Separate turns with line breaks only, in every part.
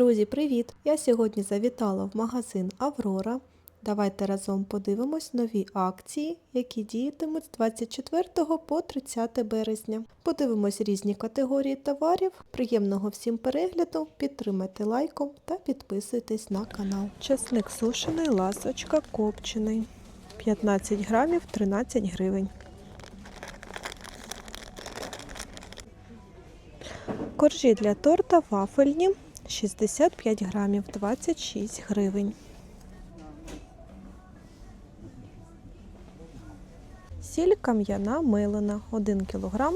Друзі, привіт! Я сьогодні завітала в магазин Аврора. Давайте разом подивимось нові акції, які діятимуть з 24 по 30 березня. Подивимось різні категорії товарів. Приємного всім перегляду, підтримайте лайком та підписуйтесь на канал. Чесник сушений, ласочка копчений. 15 грамів 13 гривень. Коржі для торта вафельні 65 грамів 26 гривень. Сіль кам'яна милена 1 кг,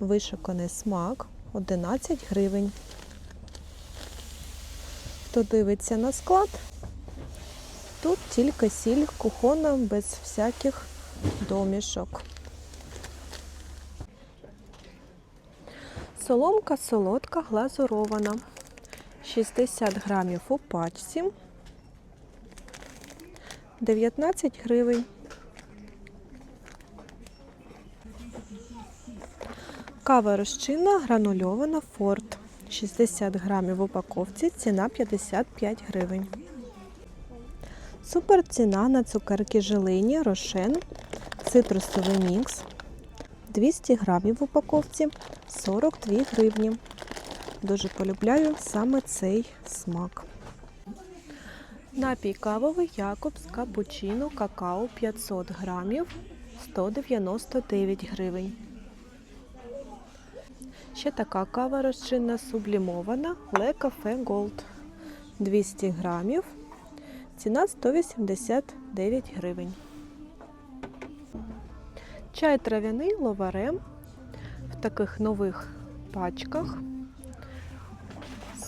вишиканий смак 11 гривень. Хто дивиться на склад, тут тільки сіль кухона без всяких домішок. Соломка солодка глазурована. 60 грамів у пачці. 19 гривень. Кава розчинна гранульована Форт. 60 грамів в упаковці, ціна 55 гривень. Супер ціна на цукерки желині Рошен. Цитрусовий мікс. 200 грамів в упаковці 42 гривні. Дуже полюбляю саме цей смак. Напій кавовий Якобс капучино какао 500 грамів 199 гривень. Ще така кава розчинна сублімована Le Cafe Gold 200 грамів. Ціна 189 гривень. Чай трав'яний ловарем в таких нових пачках.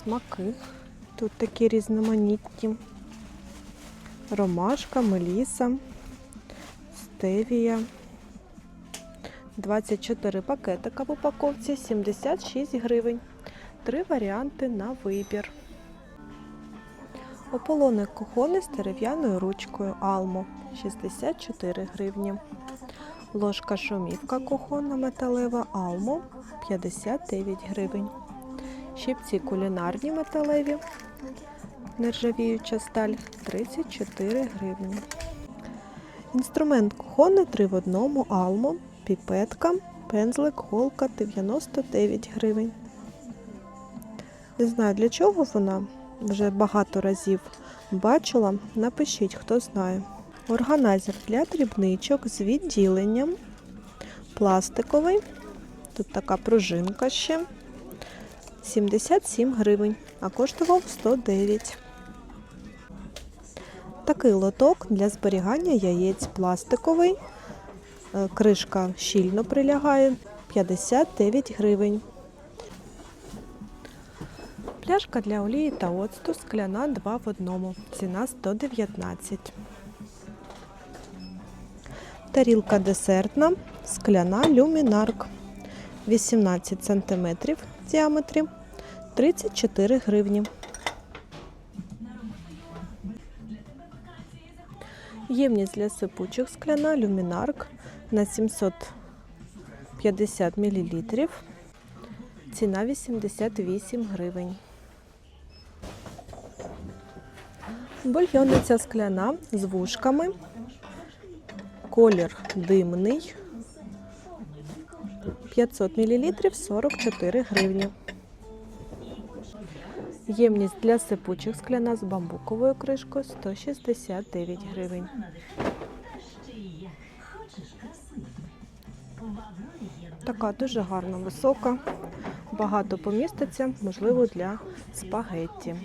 Смаки. Тут такі різноманітні. Ромашка, меліса, стевія. 24 пакетика в упаковці, 76 гривень. Три варіанти на вибір. Ополоник кухонний з дерев'яною ручкою Алмо 64 гривні. Ложка шумівка кухонна металева Алмо 59 гривень. Щипці кулінарні металеві, нержавіюча сталь 34 гривні. Інструмент кухонний 3 в одному Алмо, піпетка, пензлик, голка 99 гривень. Не знаю для чого вона, вже багато разів бачила. Напишіть, хто знає. Органайзер для дрібничок з відділенням. Пластиковий. Тут така пружинка ще. 77 гривень, а коштував 109. Такий лоток для зберігання яєць пластиковий. Е, Кришка щільно прилягає 59 гривень. Пляшка для олії та оцту скляна 2 в одному. Ціна 119. Тарілка десертна, скляна люмінарк 18 см в діаметрі 34 гривні. Ємність для сипучих скляна люмінарк на 750 мл. Ціна 88 гривень. Бульйонниця скляна з вушками. Колір димний. 500 мл 44 гривні. Ємність для сипучих скляна з бамбуковою кришкою 169 гривень. Така дуже гарна, висока, багато поміститься, можливо, для спагетті.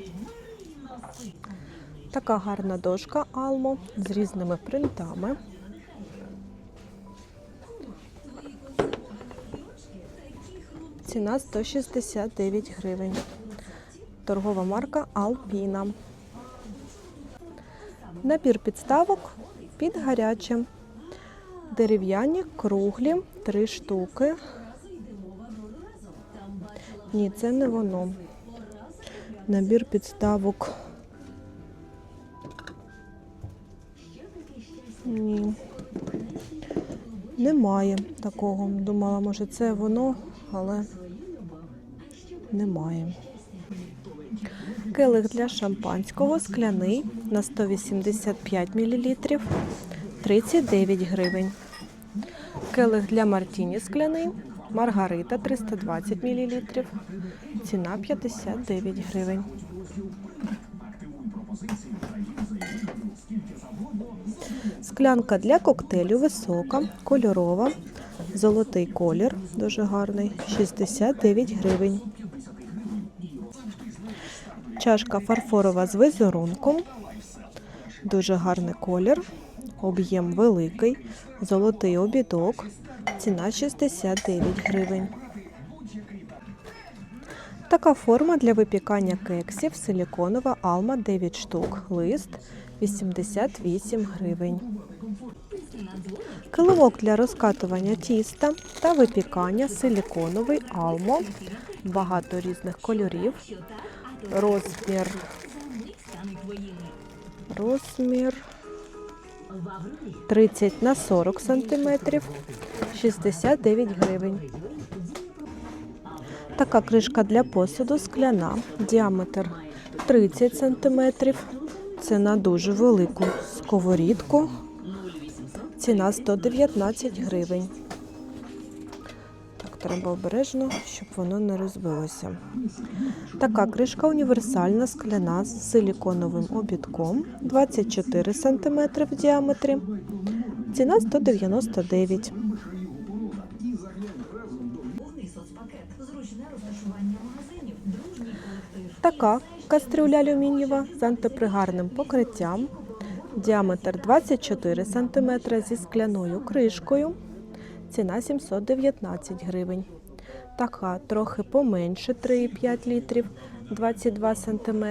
Така гарна дошка Алмо з різними принтами. Ціна 169 гривень. Торгова марка Алпіна. Набір підставок під гаряче. Дерев'яні, круглі, три штуки. Ні, це не воно. Набір підставок. Ні. Немає такого. Думала, може це воно, але немає. Келих для шампанського скляний на 185 мл 39 гривень. Келих для мартіні скляний Маргарита 320 мл. Ціна 59 гривень. Склянка для коктейлю висока, кольорова, золотий колір, дуже гарний, 69 гривень. Чашка фарфорова з візерунком, дуже гарний колір, об'єм великий, золотий обідок, ціна 69 гривень. Така форма для випікання кексів силіконова алма 9 штук, лист 88 гривень. Килимок для розкатування тіста та випікання силіконовий алмо. Багато різних кольорів. Розмір. Розмір 30 на 40 сантиметрів, 69 гривень. Така кришка для посуду скляна, діаметр 30 сантиметрів. Це на дуже велику сковорідку. Ціна 119 гривень. Треба обережно, щоб воно не розбилося. Така кришка універсальна скляна з силіконовим обідком 24 см в діаметрі. Ціна 199. Така кастрюля алюмінієва з антипригарним покриттям. Діаметр 24 см зі скляною кришкою. Ціна 719 гривень. Така трохи поменше 3,5 літрів 22 см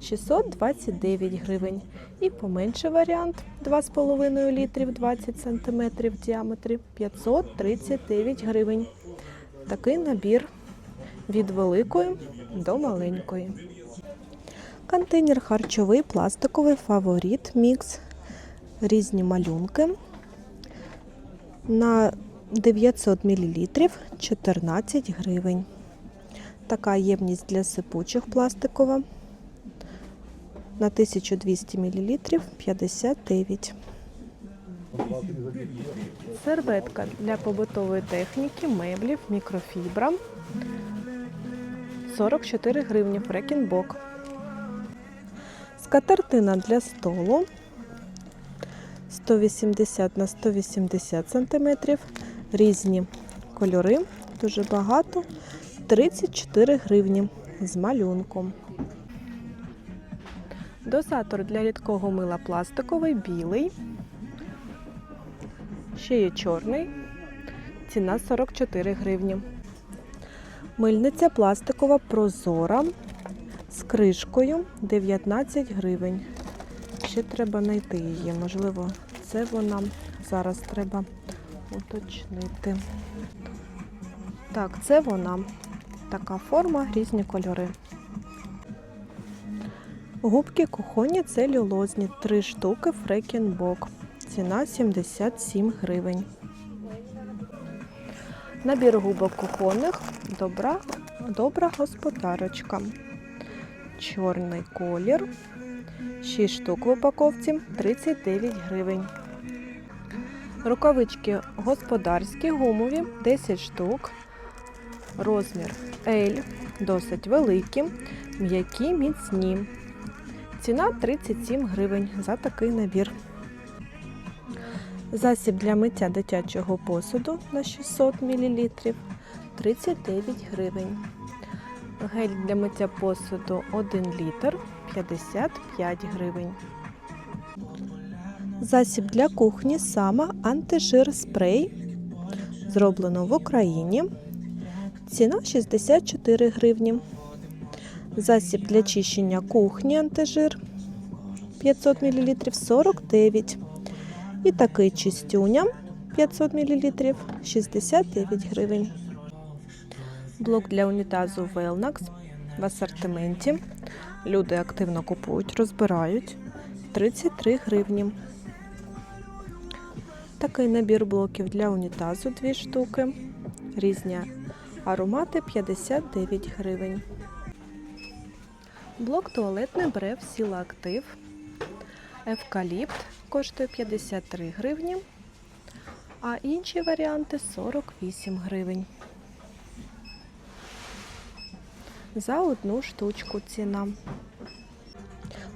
629 гривень. І поменше варіант 2,5 літрів 20 см в діаметрі 539 гривень. Такий набір від великої до маленької. Контейнер харчовий, пластиковий, фаворит, мікс, різні малюнки. На 900 мл 14 гривень. Така ємність для сипучих пластикова. На 1200 мл 59. Серветка для побутової техніки, меблів, мікрофібра. 44 гривні фрекінбок. Скатертина для столу 180 на 180 см. Різні кольори, дуже багато. 34 гривні з малюнком. Дозатор для рідкого мила пластиковий, білий. Ще є чорний. Ціна 44 гривні. Мильниця пластикова прозора з кришкою 19 гривень. Ще треба знайти її. Можливо, це вона. Зараз треба уточнити. Так, це вона. Така форма, різні кольори. Губки кухонні целюлозні. 3 штуки фрекінбок. Ціна 77 гривень. Набір губок кухонних. Добра, добра господарочка. Чорний колір. 6 штук в упаковці 39 гривень. Рукавички господарські, гумові 10 штук. Розмір L, досить великі, м'які, міцні. Ціна 37 гривень за такий набір. Засіб для миття дитячого посуду на 600 мл 39 гривень. Гель для миття посуду 1 літр 55 гривень. Засіб для кухні сама антижир спрей. Зроблено в Україні. Ціна 64 гривні. Засіб для чищення кухні антижир 500 мл 49. І такий чистюня 500 мл 69 гривень. Блок для унітазу Velnax в асортименті. Люди активно купують, розбирають 33 гривні. Такий набір блоків для унітазу 2 штуки. Різні аромати 59 гривень. Блок туалетний брев Сіла Актив. Евкаліпт коштує 53 гривні, а інші варіанти 48 гривень. За одну штучку ціна.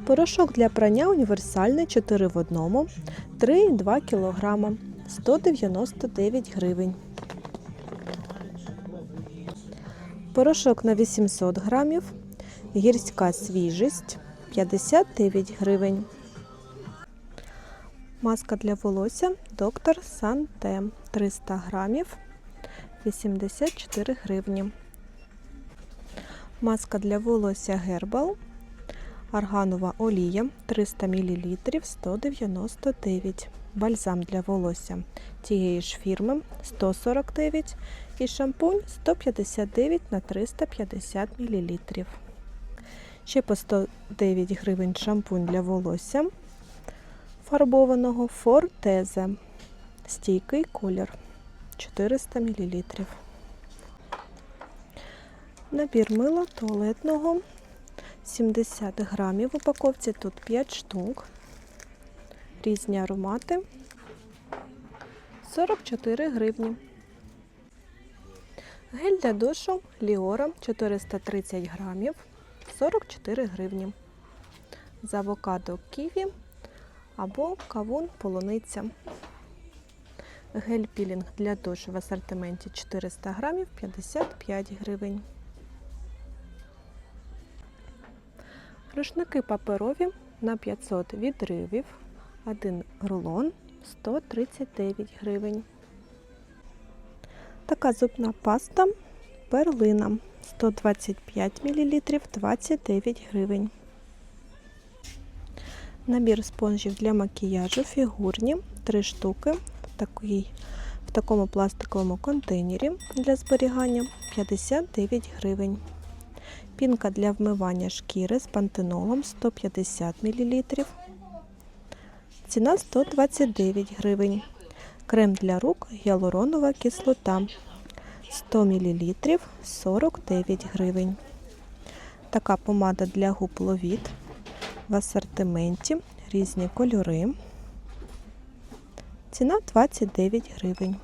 Порошок для прання універсальний 4 в 1, 3,2 кг, 199 гривень. Порошок на 800 грамів, гірська свіжість 59 гривень. Маска для волосся доктор Санте 300 грамів 84 гривні. Маска для волосся Гербал Арганова олія 300 мл 199 Бальзам для волосся тієї ж фірми 149 і шампунь 159 на 350 мл. Ще по 109 гривень шампунь для волосся фарбованого Фортезе. Стійкий колір 400 мл. Набір мила туалетного 70 грамів в упаковці, тут 5 штук. Різні аромати 44 гривні. Гель для душу Ліора 430 грамів 44 гривні. З авокадо ківі або кавун полуниця. Гель пілінг для душу в асортименті 400 грамів 55 гривень. Рушники паперові на 500 відривів. Один рулон 139 гривень. Така зубна паста перлина 125 мл 29 гривень. Набір спонжів для макіяжу фігурні 3 штуки в, такий, в такому пластиковому контейнері для зберігання 59 гривень. Пінка для вмивання шкіри з пантенолом 150 мл. Ціна 129 гривень. Крем для рук гіалуронова кислота 100 мл 49 гривень. Така помада для губ ловіт в асортименті різні кольори. Ціна 29 гривень.